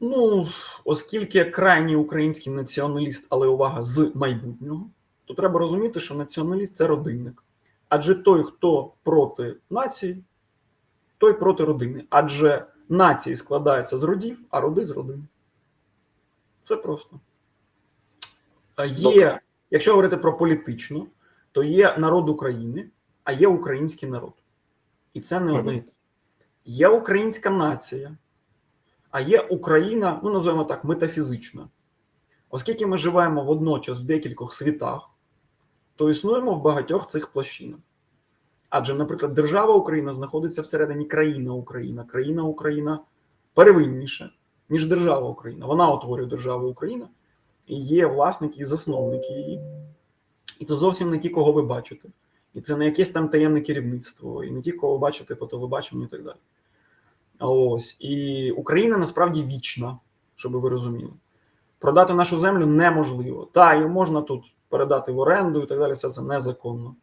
Ну, оскільки крайній український націоналіст, але увага з майбутнього, то треба розуміти, що націоналіст це родинник. Адже той, хто проти нації, той проти родини. Адже нації складаються з родів, а роди з родин. Все просто. Є, якщо говорити про політичну, то є народ України, а є український народ. І це не одне. Є українська нація, а є Україна, ну називаємо так, метафізична. Оскільки ми живемо водночас в декількох світах, то існуємо в багатьох цих площинах. Адже, наприклад, держава Україна знаходиться всередині країна Україна. Країна Україна первинніше, ніж держава Україна. Вона утворює державу Україна і є власники і засновники її. І це зовсім не ті, кого ви бачите. І це не якесь там таємне керівництво, і не ті, кого бачите по телебаченню і так далі. Ось. І Україна насправді вічна, щоб ви розуміли. Продати нашу землю неможливо. Та, її можна тут передати в оренду і так далі. Все це незаконно.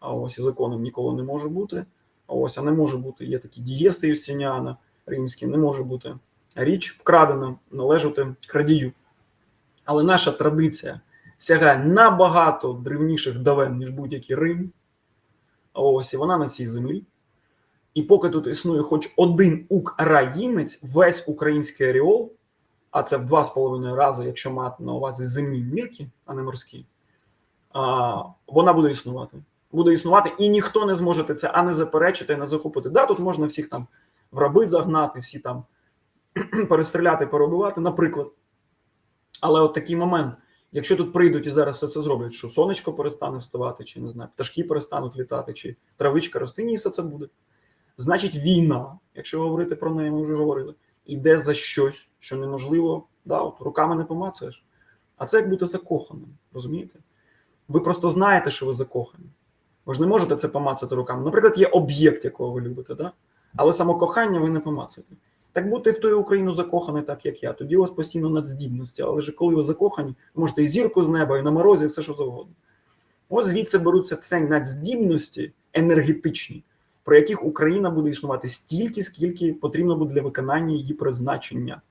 А ось і законом ніколи не може бути. А ось, а не може бути. Є такі дієсти Юстиніана римські, не може бути. Річ вкрадена, належати крадію. Але наша традиція сягає набагато древніших давен, ніж будь-який Рим. А Ось і вона на цій землі. І поки тут існує хоч один українець, весь український аріол, а це в два з половиною рази, якщо мати на увазі земні мірки, а не морські, а, вона буде існувати. Буде існувати, і ніхто не зможе це ані заперечити, ані захопити. Да, тут можна всіх там в раби загнати, всі там перестріляти, перебивати, наприклад. Але от такий момент, якщо тут прийдуть і зараз все це зроблять, що сонечко перестане вставати, чи не знаю, пташки перестануть літати, чи травичка рости, ні, все це буде. Значить, війна, якщо говорити про неї, ми вже говорили, йде за щось, що неможливо, да, от руками не помацаєш. А це як бути закоханим, розумієте? Ви просто знаєте, що ви закохані. Ви ж не можете це помацати руками. Наприклад, є об'єкт, якого ви любите, да? але самокохання ви не помацаєте. Так бути в ту Україну закоханий, так як я. Тоді у вас постійно надздібності. Але ж коли ви закохані, можете і зірку з неба, і на морозі, і все що завгодно. Ось звідси беруться ці надздібності енергетичні, про яких Україна буде існувати стільки, скільки потрібно буде для виконання її призначення.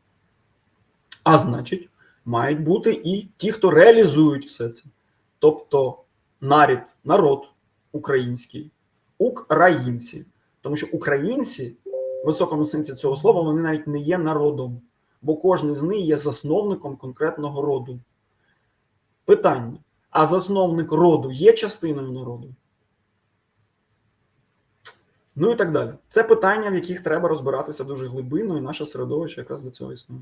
А значить, мають бути і ті, хто реалізують все це. Тобто нарід, народ український, українці. Тому що українці в високому сенсі цього слова вони навіть не є народом, бо кожен з них є засновником конкретного роду. Питання: а засновник роду є частиною народу? Ну і так далі. Це питання, в яких треба розбиратися дуже глибинно, і наше середовище якраз для цього існує.